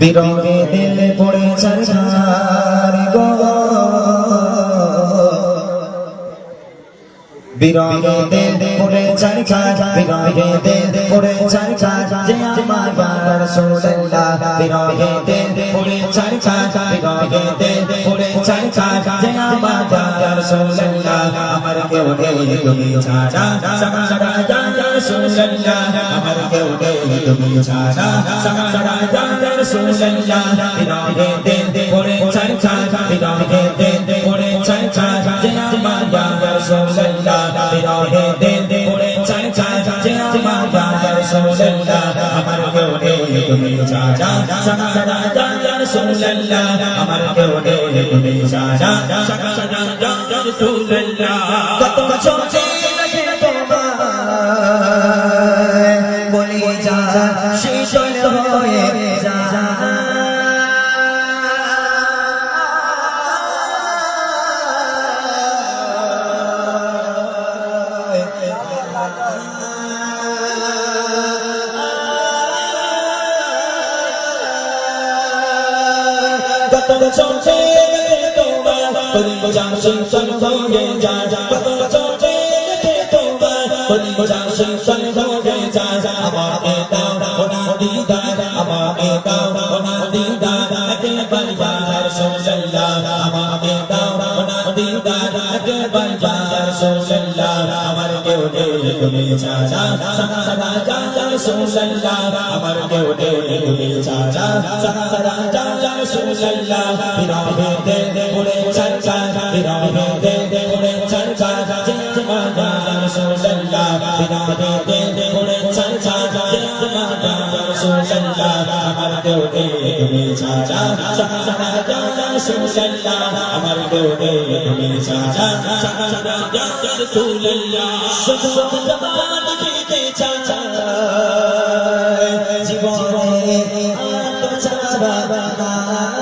বিরঙ্গে দিল পড়ে চার গো। আমার কেউ নেই তুমি ছাড়া রাসূলুল্লাহ আমার কেউ নেই তুমি ছাড়া সারা ইয়া রাসূলুল্লাহ বিরঙ্গে দিল পড়ে চার বিরঙ্গে দিল পড়ে চার যে আমার ইয়ার রাসূলুল্লাহ বিরহে দিল পড়ে চাই চাই যে আমার ইয়া রাসূলুল্লাহ আমার কেউ নেই তুমি ছাড়া সারা ইয়া রাসূলুল্লাহ আমার কেউ নেই তুমি ছাড়া সারা ইয়া রাসূলুল্লাহ কত চলছে তোমার করি যান শীতল হয়ে যা কত চলছে তোমার করি যান শীতল হয়ে যা আমাকে দাও ওনা দিদার আমাকে দাও ওনা দিদার একবার ইয়া রাসূলুল্লাহ আমাকে দাও ওনা দিদার একবার ইয়া রাসূলুল্লাহ আমার কেউ নেই তুমি চাচা সদা সদা চাচা রাসূলুল্লাহ আমার কেউ নেই তুমি চাচা সদা সদা চাচা রাসূলুল্লাহ বিরহে দে দে করে চাচা বিরহে দে আমার নেই তুমি চাচা সারা ইয়া রাসূলুল্লাহ আমার নেই তুমি চাচা সারা ইয়া রাসূলুল্লাহ শুধু তোমার দেখিতে চাই জীবনে আর ছাড়া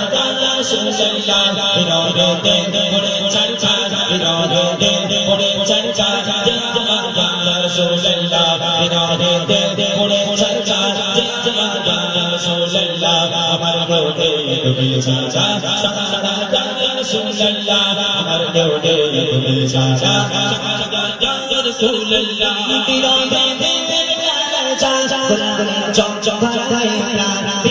সোল্লাহ বিরোধে দে পড়ে চর্চা বিরোধে দে পড়ে চর্চা আমার ইয়া রাসূলুল্লাহ বিরোধে দে পড়ে চর্চা আমার ইয়া রাসূলুল্লাহ আমার গোটে তুমি চাচা সারা ইয়া রাসূলুল্লাহ আমার গোটে তুমি চাচা সারা ইয়া রাসূলুল্লাহ বিরোধে দে চাচা চম চম ধাই প্রাণ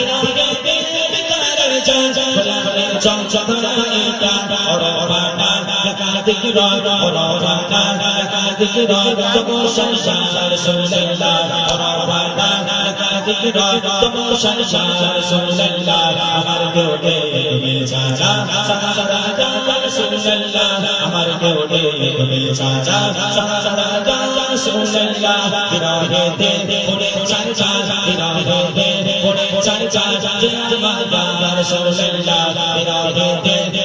বিরহে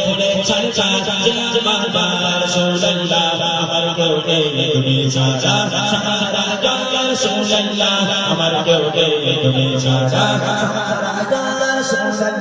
সুন্দর আমার গোটে তুমি চাচা। সারা সারা সুন্দর আমার গোটে তুমি চাচা। সারা সারা সুন্দর